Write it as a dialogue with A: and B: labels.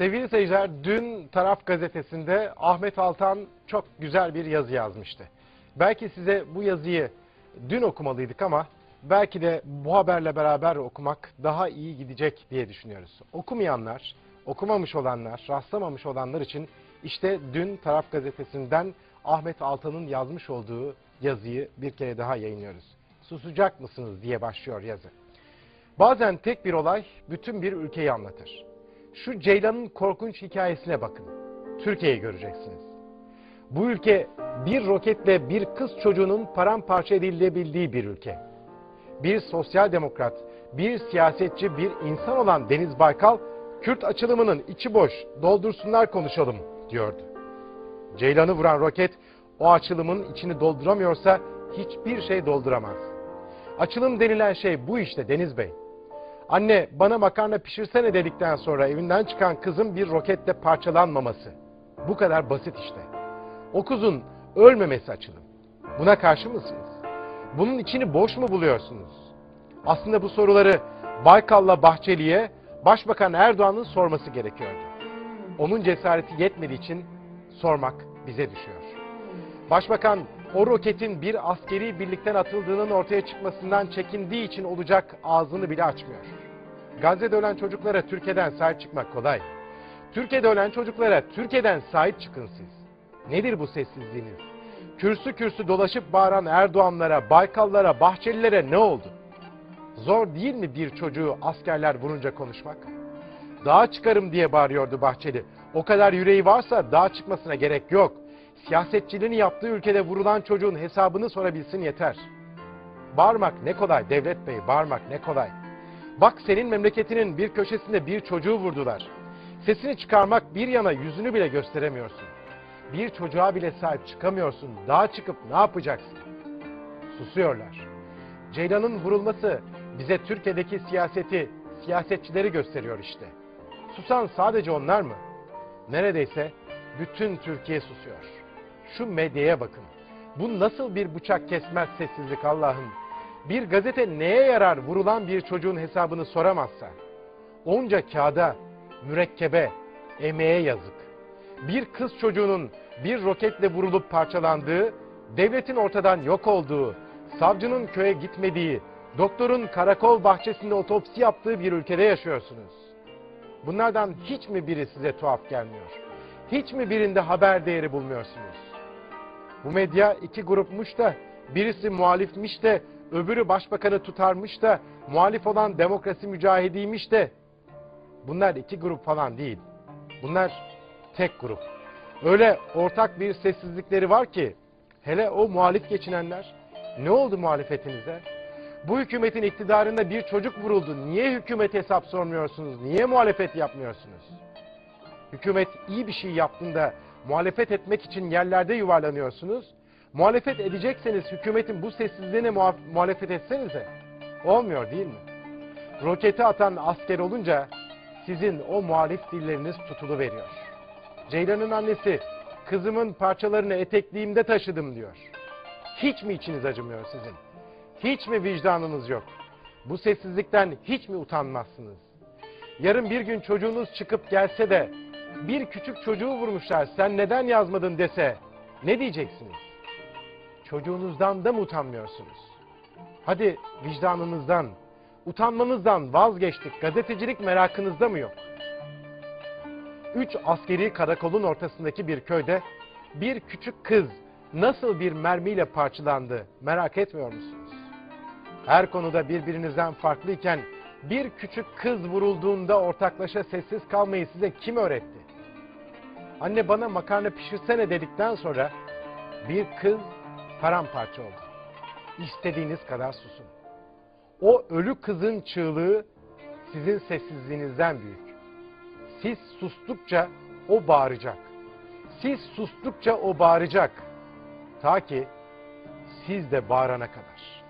A: Sevgili seyirciler, dün Taraf Gazetesi'nde Ahmet Altan çok güzel bir yazı yazmıştı. Belki size bu yazıyı dün okumalıydık ama belki de bu haberle beraber okumak daha iyi gidecek diye düşünüyoruz. Okumayanlar, okumamış olanlar, rastlamamış olanlar için işte dün Taraf Gazetesi'nden Ahmet Altan'ın yazmış olduğu yazıyı bir kere daha yayınlıyoruz. Susacak mısınız diye başlıyor yazı. Bazen tek bir olay bütün bir ülkeyi anlatır. Şu Ceylan'ın korkunç hikayesine bakın. Türkiye'yi göreceksiniz. Bu ülke bir roketle bir kız çocuğunun paramparça edilebildiği bir ülke. Bir sosyal demokrat, bir siyasetçi, bir insan olan Deniz Baykal, Kürt açılımının içi boş, doldursunlar konuşalım diyordu. Ceylan'ı vuran roket o açılımın içini dolduramıyorsa hiçbir şey dolduramaz. Açılım denilen şey bu işte Deniz Bey. Anne bana makarna pişirsene dedikten sonra evinden çıkan kızın bir roketle parçalanmaması. Bu kadar basit işte. O kuzun ölmemesi açılım. Buna karşı mısınız? Bunun içini boş mu buluyorsunuz? Aslında bu soruları Baykal'la Bahçeli'ye Başbakan Erdoğan'ın sorması gerekiyordu. Onun cesareti yetmediği için sormak bize düşüyor. Başbakan o roketin bir askeri birlikten atıldığının ortaya çıkmasından çekindiği için olacak ağzını bile açmıyor. Gazze'de ölen çocuklara Türkiye'den sahip çıkmak kolay. Türkiye'de ölen çocuklara Türkiye'den sahip çıkın siz. Nedir bu sessizliğiniz? Kürsü kürsü dolaşıp bağıran Erdoğanlara, Baykallara, Bahçelilere ne oldu? Zor değil mi bir çocuğu askerler vurunca konuşmak? Dağa çıkarım diye bağırıyordu Bahçeli. O kadar yüreği varsa dağa çıkmasına gerek yok. Siyasetçiliğini yaptığı ülkede vurulan çocuğun hesabını sorabilsin yeter. Bağırmak ne kolay Devlet Bey, bağırmak ne kolay. Bak senin memleketinin bir köşesinde bir çocuğu vurdular. Sesini çıkarmak bir yana yüzünü bile gösteremiyorsun. Bir çocuğa bile sahip çıkamıyorsun. Dağa çıkıp ne yapacaksın? Susuyorlar. Ceylan'ın vurulması bize Türkiye'deki siyaseti, siyasetçileri gösteriyor işte. Susan sadece onlar mı? Neredeyse bütün Türkiye susuyor. Şu medyaya bakın. Bu nasıl bir bıçak kesmez sessizlik Allah'ım. Bir gazete neye yarar vurulan bir çocuğun hesabını soramazsa? Onca kağıda, mürekkebe, emeğe yazık. Bir kız çocuğunun bir roketle vurulup parçalandığı, devletin ortadan yok olduğu, savcının köye gitmediği, doktorun karakol bahçesinde otopsi yaptığı bir ülkede yaşıyorsunuz. Bunlardan hiç mi biri size tuhaf gelmiyor? Hiç mi birinde haber değeri bulmuyorsunuz? Bu medya iki grupmuş da birisi muhalifmiş de öbürü başbakanı tutarmış da muhalif olan demokrasi mücahidiymiş de bunlar iki grup falan değil. Bunlar tek grup. Öyle ortak bir sessizlikleri var ki hele o muhalif geçinenler ne oldu muhalefetinize? Bu hükümetin iktidarında bir çocuk vuruldu. Niye hükümet hesap sormuyorsunuz? Niye muhalefet yapmıyorsunuz? Hükümet iyi bir şey yaptığında muhalefet etmek için yerlerde yuvarlanıyorsunuz. Muhalefet edecekseniz hükümetin bu sessizliğine muhaf- muhalefet etsenize. Olmuyor değil mi? Roketi atan asker olunca sizin o muhalif dilleriniz tutulu veriyor. Ceylan'ın annesi kızımın parçalarını etekliğimde taşıdım diyor. Hiç mi içiniz acımıyor sizin? Hiç mi vicdanınız yok? Bu sessizlikten hiç mi utanmazsınız? Yarın bir gün çocuğunuz çıkıp gelse de bir küçük çocuğu vurmuşlar sen neden yazmadın dese ne diyeceksiniz? Çocuğunuzdan da mı utanmıyorsunuz? Hadi vicdanınızdan, utanmanızdan vazgeçtik. Gazetecilik merakınızda mı yok? Üç askeri karakolun ortasındaki bir köyde bir küçük kız nasıl bir mermiyle parçalandı merak etmiyor musunuz? Her konuda birbirinizden farklıyken bir küçük kız vurulduğunda ortaklaşa sessiz kalmayı size kim öğretti? Anne bana makarna pişirsene dedikten sonra bir kız paramparça oldu. İstediğiniz kadar susun. O ölü kızın çığlığı sizin sessizliğinizden büyük. Siz sustukça o bağıracak. Siz sustukça o bağıracak. Ta ki siz de bağırana kadar.